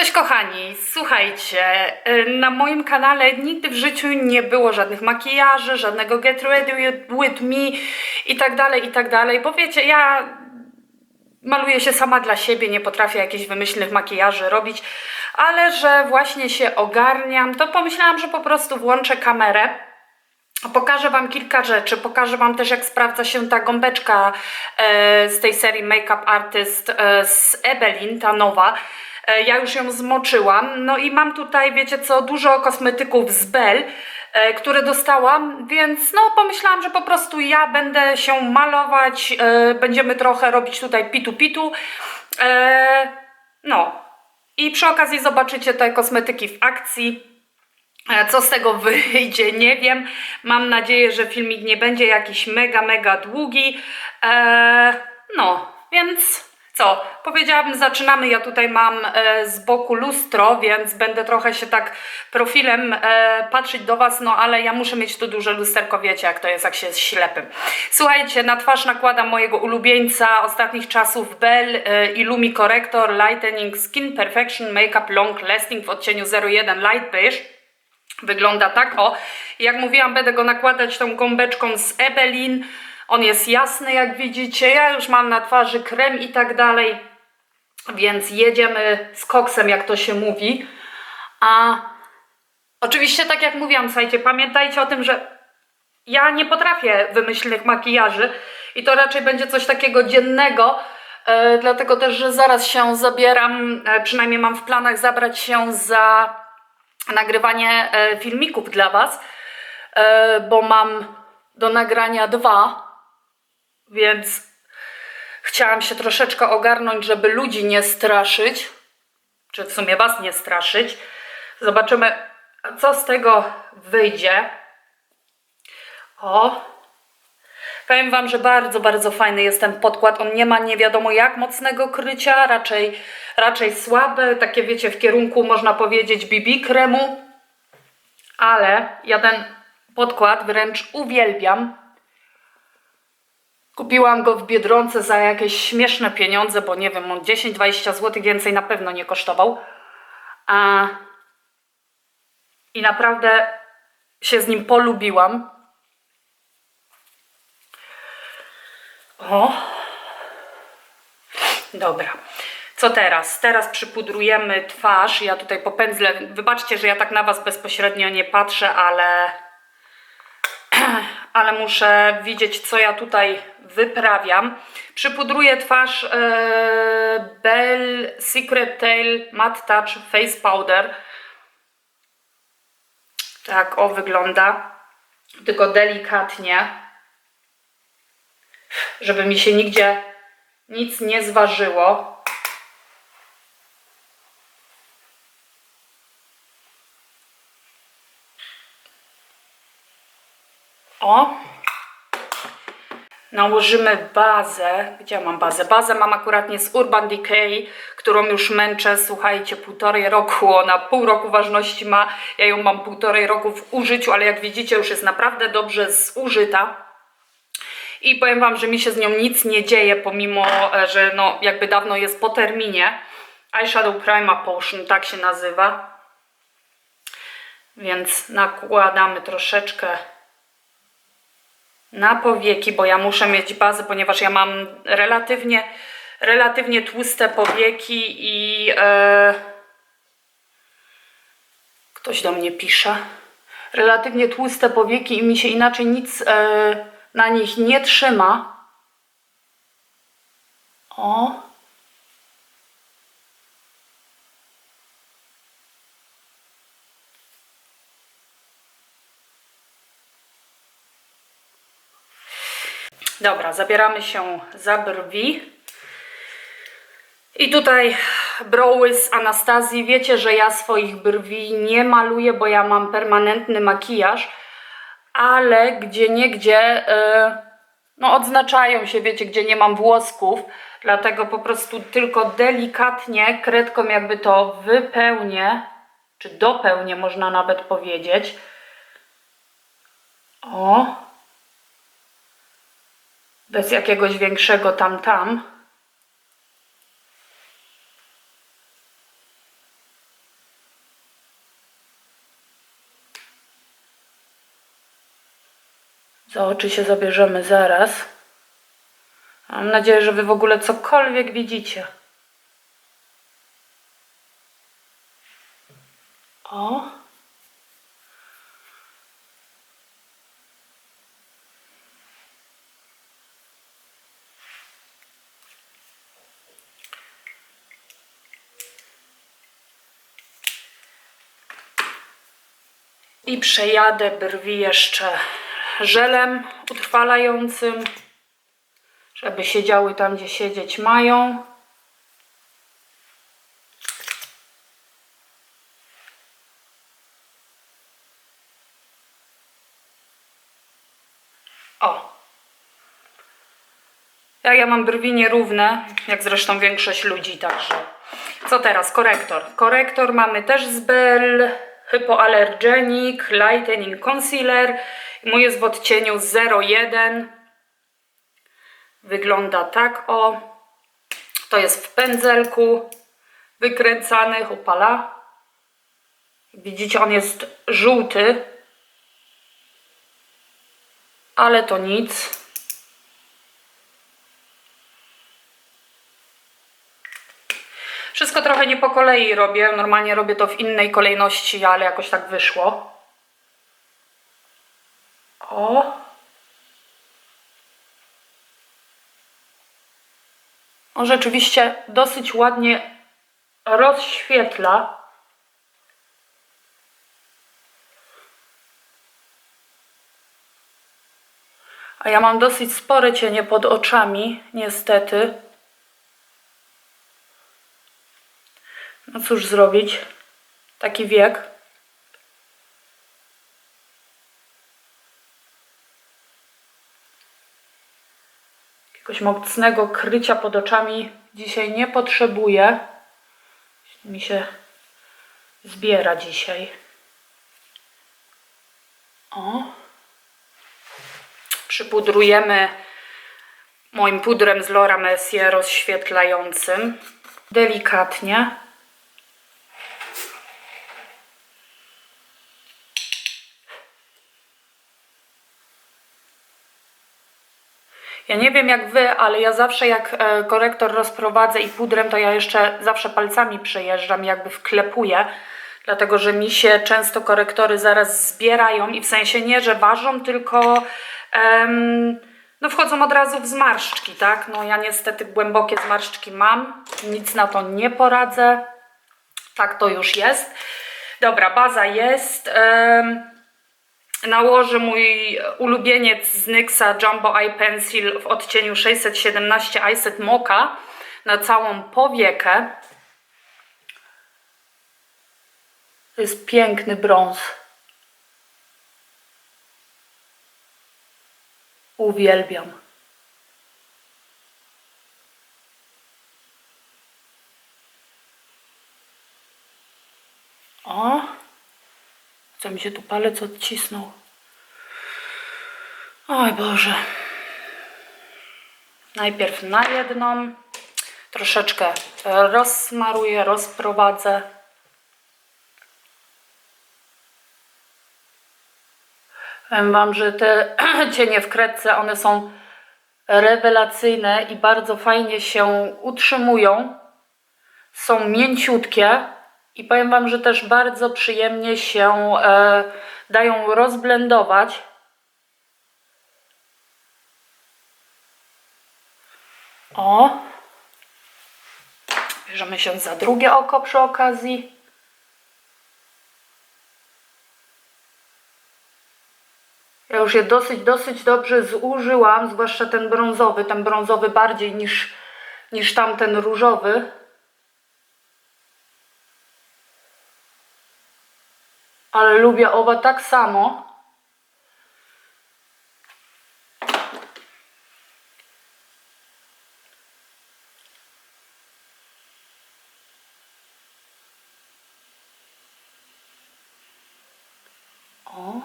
Cześć kochani, słuchajcie, y, na moim kanale nigdy w życiu nie było żadnych makijaży, żadnego get ready with me i tak dalej, i tak dalej, bo wiecie, ja maluję się sama dla siebie, nie potrafię jakichś wymyślnych makijaży robić, ale że właśnie się ogarniam, to pomyślałam, że po prostu włączę kamerę Pokażę Wam kilka rzeczy. Pokażę Wam też, jak sprawdza się ta gąbeczka e, z tej serii Makeup Artist e, z Ebelin, ta nowa. E, ja już ją zmoczyłam. No i mam tutaj, wiecie co, dużo kosmetyków z Bell, e, które dostałam, więc no pomyślałam, że po prostu ja będę się malować. E, będziemy trochę robić tutaj pitu-pitu. No. I przy okazji zobaczycie te kosmetyki w akcji. Co z tego wyjdzie, nie wiem. Mam nadzieję, że filmik nie będzie jakiś mega, mega długi. Eee, no, więc co? Powiedziałabym, zaczynamy. Ja tutaj mam e, z boku lustro, więc będę trochę się tak profilem e, patrzeć do Was, no ale ja muszę mieć tu duże lusterko, wiecie jak to jest, jak się jest ślepym. Słuchajcie, na twarz nakładam mojego ulubieńca ostatnich czasów Bell e, Illumi Corrector Lightening Skin Perfection Makeup Long Lasting w odcieniu 01 Light Beige. Wygląda tak, o. Jak mówiłam, będę go nakładać tą gąbeczką z Ebelin. On jest jasny, jak widzicie. Ja już mam na twarzy krem i tak dalej. Więc jedziemy z koksem, jak to się mówi. A oczywiście, tak jak mówiłam, słuchajcie, pamiętajcie o tym, że ja nie potrafię wymyślnych makijaży i to raczej będzie coś takiego dziennego. E, dlatego też, że zaraz się zabieram, e, przynajmniej mam w planach zabrać się za nagrywanie e, filmików dla Was, bo mam do nagrania dwa, więc chciałam się troszeczkę ogarnąć, żeby ludzi nie straszyć, czy w sumie Was nie straszyć. Zobaczymy, co z tego wyjdzie. O, Powiem Wam, że bardzo, bardzo fajny jest ten podkład. On nie ma nie wiadomo jak mocnego krycia, raczej, raczej słabe, takie wiecie, w kierunku można powiedzieć BB kremu. Ale ja ten podkład wręcz uwielbiam. Kupiłam go w Biedronce za jakieś śmieszne pieniądze, bo nie wiem, on 10-20 zł więcej na pewno nie kosztował. A... I naprawdę się z nim polubiłam. O. Dobra. Co teraz? Teraz przypudrujemy twarz. Ja tutaj popędzlę. Wybaczcie, że ja tak na Was bezpośrednio nie patrzę, ale ale muszę widzieć, co ja tutaj wyprawiam. Przypudruję twarz e, Bell Secret Tail Matte Touch Face Powder. Tak, o wygląda. Tylko delikatnie żeby mi się nigdzie nic nie zważyło. Nałożymy bazę. Gdzie ja mam bazę? Bazę mam akurat nie z Urban Decay, którą już męczę, słuchajcie, półtorej roku. Ona pół roku ważności ma. Ja ją mam półtorej roku w użyciu, ale jak widzicie już jest naprawdę dobrze zużyta. I powiem Wam, że mi się z nią nic nie dzieje, pomimo, e, że no jakby dawno jest po terminie. Eyeshadow Prima Potion, tak się nazywa. Więc nakładamy troszeczkę na powieki, bo ja muszę mieć bazę, ponieważ ja mam relatywnie, relatywnie tłuste powieki i e, ktoś do mnie pisze. Relatywnie tłuste powieki i mi się inaczej nic e, na nich nie trzyma. O. Dobra, zabieramy się za brwi. I tutaj broły z Anastazji. Wiecie, że ja swoich brwi nie maluję, bo ja mam permanentny makijaż ale gdzie niegdzie yy, no odznaczają się, wiecie, gdzie nie mam włosków, dlatego po prostu tylko delikatnie kredką jakby to wypełnię, czy dopełnię można nawet powiedzieć. O! bez jakiegoś większego tam-tam. Za oczy się zabierzemy zaraz. Mam nadzieję, że Wy w ogóle cokolwiek widzicie. O. I przejadę brwi jeszcze żelem utrwalającym, żeby siedziały tam, gdzie siedzieć mają. O. Ja, ja mam brwi nierówne, jak zresztą większość ludzi, także. Co teraz? Korektor. Korektor mamy też z Bell, Hypoallergenic, Lightening Concealer. Mój jest w odcieniu 01. Wygląda tak, o. To jest w pędzelku, wykręcany, opala. Widzicie, on jest żółty, ale to nic. Wszystko trochę nie po kolei robię. Normalnie robię to w innej kolejności, ale jakoś tak wyszło. O. On rzeczywiście dosyć ładnie rozświetla. A ja mam dosyć spore cienie pod oczami, niestety. No cóż zrobić? Taki wiek. Jakiegoś mocnego krycia pod oczami dzisiaj nie potrzebuję. Mi się zbiera dzisiaj. O. Przypudrujemy moim pudrem z Laura Mercier rozświetlającym. Delikatnie. Ja nie wiem jak wy, ale ja zawsze jak e, korektor rozprowadzę i pudrem, to ja jeszcze zawsze palcami przejeżdżam, jakby wklepuję, dlatego że mi się często korektory zaraz zbierają i w sensie nie, że ważą, tylko em, no wchodzą od razu w zmarszczki, tak? No ja niestety głębokie zmarszczki mam, nic na to nie poradzę, tak to już jest. Dobra, baza jest. Em, nałożę mój ulubieniec z NYXa Jumbo Eye Pencil w odcieniu 617 Iset Mocha na całą powiekę. To jest piękny brąz. Uwielbiam. O! Co mi się tu palec odcisnął. Oj Boże. Najpierw na jedną. Troszeczkę rozsmaruję, rozprowadzę. Powiem Wam, że te cienie w kredce, one są rewelacyjne i bardzo fajnie się utrzymują. Są mięciutkie i powiem Wam, że też bardzo przyjemnie się e, dają rozblendować. O! Bierzemy się za drugie oko przy okazji. Ja już je dosyć, dosyć dobrze zużyłam, zwłaszcza ten brązowy, ten brązowy bardziej niż, niż tamten różowy. Ale lubię oba tak samo. O.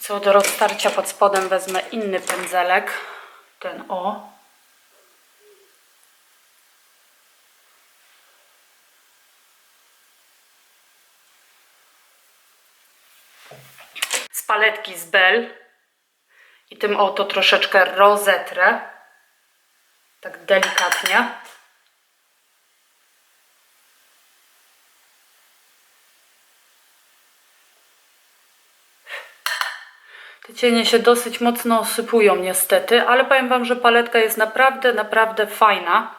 Co do roztarcia pod spodem wezmę inny pędzelek. Ten o. paletki z Bell. I tym oto troszeczkę rozetrę. Tak delikatnie. Te cienie się dosyć mocno osypują niestety, ale powiem Wam, że paletka jest naprawdę, naprawdę fajna.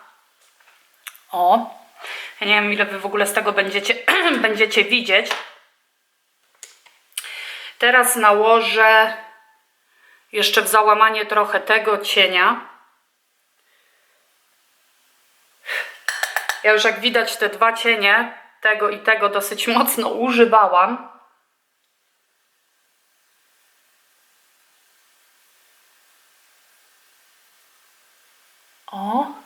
O, ja nie wiem ile Wy w ogóle z tego będziecie, będziecie widzieć. Teraz nałożę jeszcze w załamanie trochę tego cienia. Ja już jak widać te dwa cienie, tego i tego dosyć mocno używałam. O.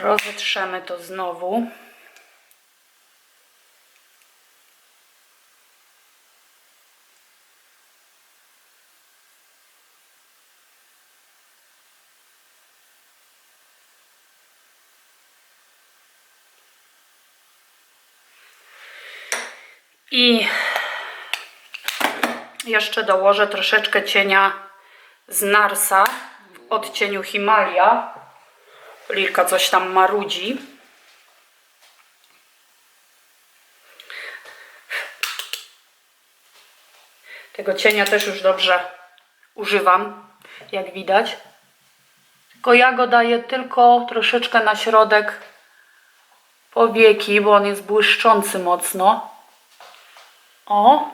Rozetrzemy to znowu. I jeszcze dołożę troszeczkę cienia z Narsa w odcieniu Himalia. Lilka coś tam marudzi. Tego cienia też już dobrze używam, jak widać. Tylko ja go daję tylko troszeczkę na środek powieki, bo on jest błyszczący mocno. O.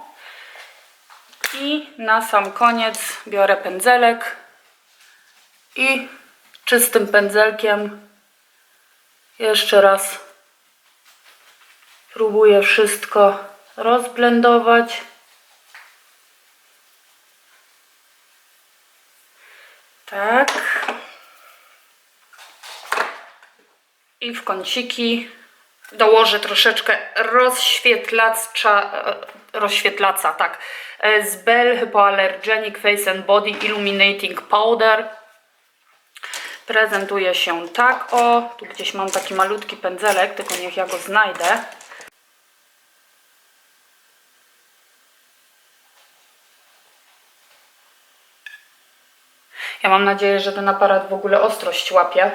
I na sam koniec biorę pędzelek i czystym pędzelkiem jeszcze raz próbuję wszystko rozblendować. Tak. I w kąciki dołożę troszeczkę rozświetlacza, rozświetlaca, tak, e, z Bell Hypoallergenic Face and Body Illuminating Powder. Prezentuje się tak, o, tu gdzieś mam taki malutki pędzelek, tylko niech ja go znajdę. Ja mam nadzieję, że ten aparat w ogóle ostrość łapie.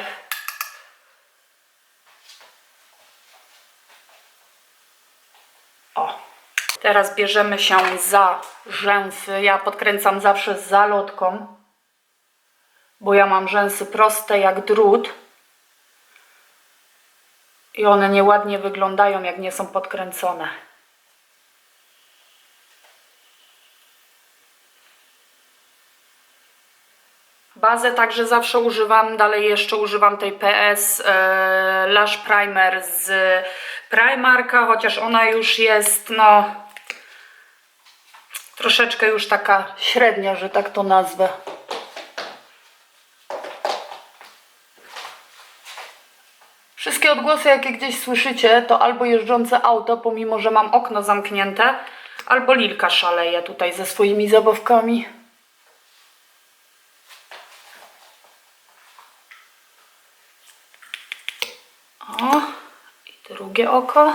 O. Teraz bierzemy się za rzęsy. Ja podkręcam zawsze z zalotką, bo ja mam rzęsy proste jak drut. I one nieładnie wyglądają, jak nie są podkręcone. Bazę także zawsze używam, dalej jeszcze używam tej PS e, Lash Primer z Primarka, chociaż ona już jest no troszeczkę już taka średnia, że tak to nazwę. Odgłosy, jakie gdzieś słyszycie, to albo jeżdżące auto, pomimo że mam okno zamknięte, albo Lilka szaleje tutaj ze swoimi zabawkami. O, i drugie oko.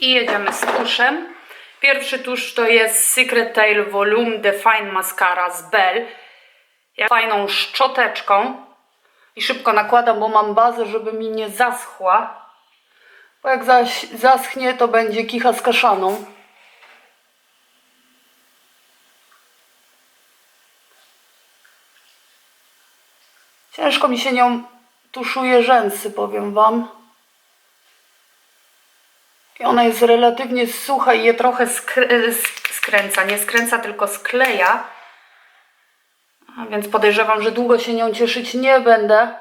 I jedziemy z tuszem. Pierwszy tusz to jest Secret Tail Volume Define Mascara z Bell. Ja fajną szczoteczką i szybko nakładam, bo mam bazę, żeby mi nie zaschła. Bo jak zaś zaschnie, to będzie kicha z kaszaną. Ciężko mi się nią tuszuje rzęsy, powiem Wam. I ona jest relatywnie sucha i je trochę skrę skręca. Nie skręca, tylko skleja. A więc podejrzewam, że długo się nią cieszyć nie będę.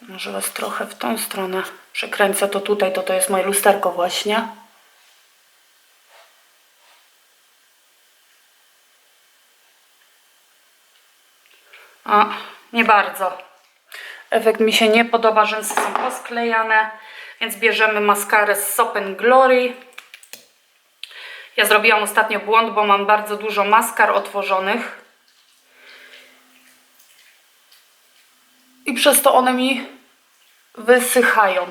Może was trochę w tą stronę przekręcę to tutaj, to to jest moje lusterko właśnie. A, nie bardzo. Efekt mi się nie podoba, rzęsy są posklejane, więc bierzemy maskarę z Sop Glory. Ja zrobiłam ostatnio błąd, bo mam bardzo dużo maskar otworzonych. I przez to one mi wysychają.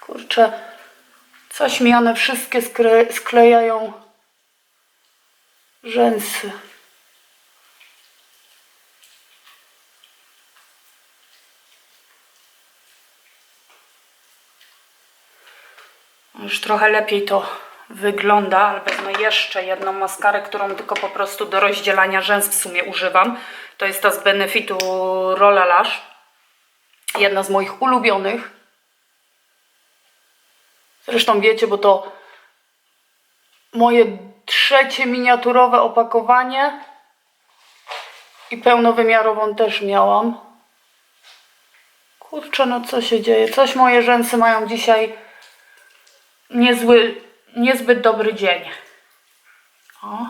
Kurczę, coś mi one wszystkie skle sklejają rzęsy. Już trochę lepiej to wygląda, ale wezmę jeszcze jedną maskarę, którą tylko po prostu do rozdzielania rzęs w sumie używam. To jest ta z Benefitu Rolla Lash. Jedna z moich ulubionych. Zresztą wiecie, bo to moje trzecie miniaturowe opakowanie i pełnowymiarową też miałam. Kurczę, no co się dzieje? Coś moje rzęsy mają dzisiaj niezły, niezbyt dobry dzień. O.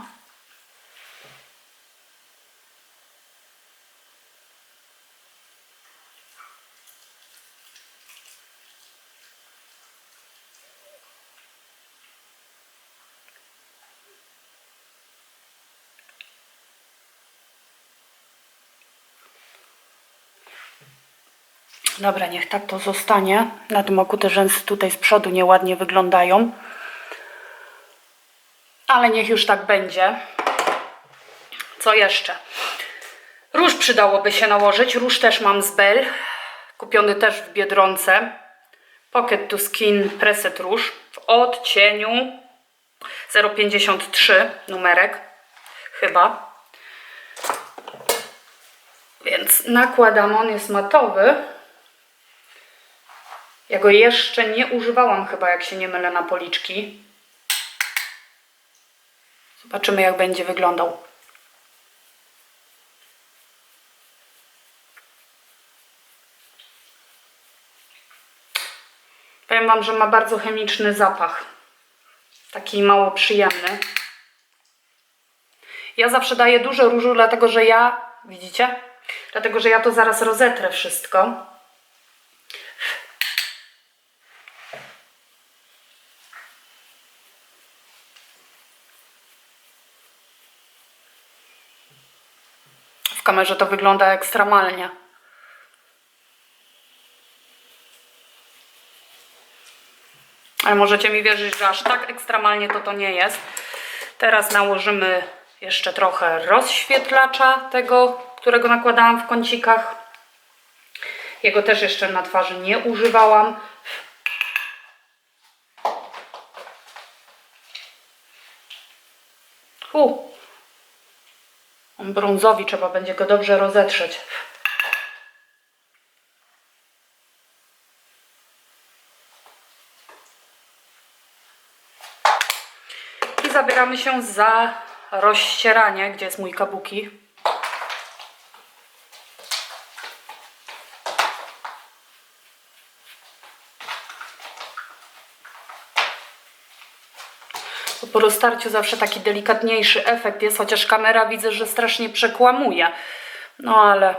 Dobra, niech tak to zostanie. Na tym oku te rzęsy tutaj z przodu nieładnie wyglądają. Ale niech już tak będzie. Co jeszcze? Róż przydałoby się nałożyć. Róż też mam z Bell. Kupiony też w Biedronce. Pocket to Skin Preset Róż w odcieniu 053 numerek. Chyba. Więc nakładam, on jest matowy. Ja go jeszcze nie używałam chyba, jak się nie mylę, na policzki. Zobaczymy, jak będzie wyglądał. Powiem Wam, że ma bardzo chemiczny zapach. Taki mało przyjemny. Ja zawsze daję dużo różu, dlatego że ja, widzicie? Dlatego, że ja to zaraz rozetrę wszystko. Kamerze to wygląda ekstremalnie. Ale możecie mi wierzyć, że aż tak ekstremalnie to to nie jest. Teraz nałożymy jeszcze trochę rozświetlacza tego, którego nakładałam w kącikach. Jego też jeszcze na twarzy nie używałam. Hu. Brązowi, trzeba będzie go dobrze rozetrzeć. I zabieramy się za rozścieranie, gdzie jest mój kabuki. Po roztarciu zawsze taki delikatniejszy efekt jest, chociaż kamera widzę, że strasznie przekłamuje. No ale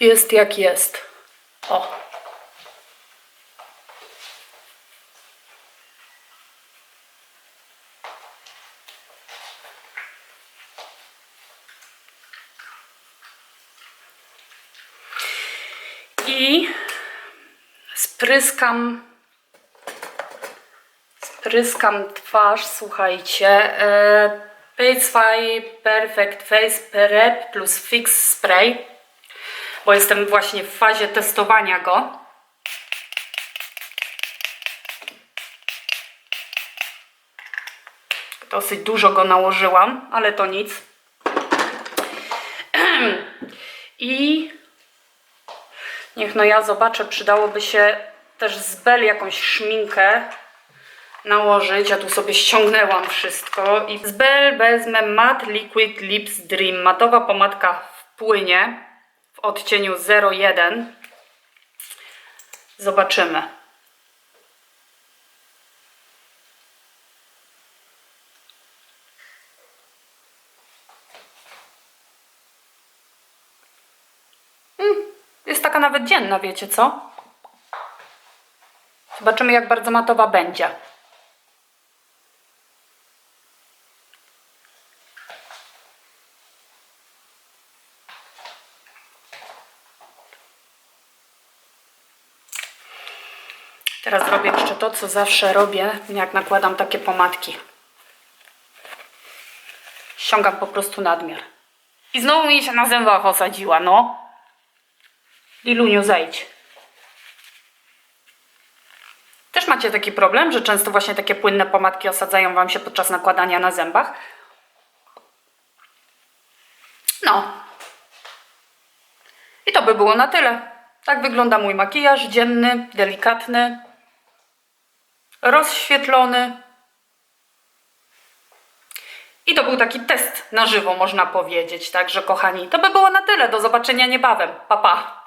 jest jak jest. O. I spryskam Spryskam twarz, słuchajcie. E, Pacify Perfect Face Prep plus Fix Spray, bo jestem właśnie w fazie testowania go. Dosyć dużo go nałożyłam, ale to nic. I niech no ja zobaczę, przydałoby się też z Bell jakąś szminkę nałożyć. Ja tu sobie ściągnęłam wszystko. I z Bell wezmę Matte Liquid Lips Dream. Matowa pomadka w płynie w odcieniu 01. Zobaczymy. Jest taka nawet dzienna, wiecie co? Zobaczymy, jak bardzo matowa będzie. Teraz zrobię jeszcze to, co zawsze robię, jak nakładam takie pomadki. Ściągam po prostu nadmiar. I znowu mi się na zębach osadziła, no. Liluniu, zejdź. Też macie taki problem, że często właśnie takie płynne pomadki osadzają Wam się podczas nakładania na zębach? No. I to by było na tyle. Tak wygląda mój makijaż dzienny, delikatny, rozświetlony. I to był taki test na żywo, można powiedzieć. Także, kochani, to by było na tyle. Do zobaczenia niebawem. Pa, pa.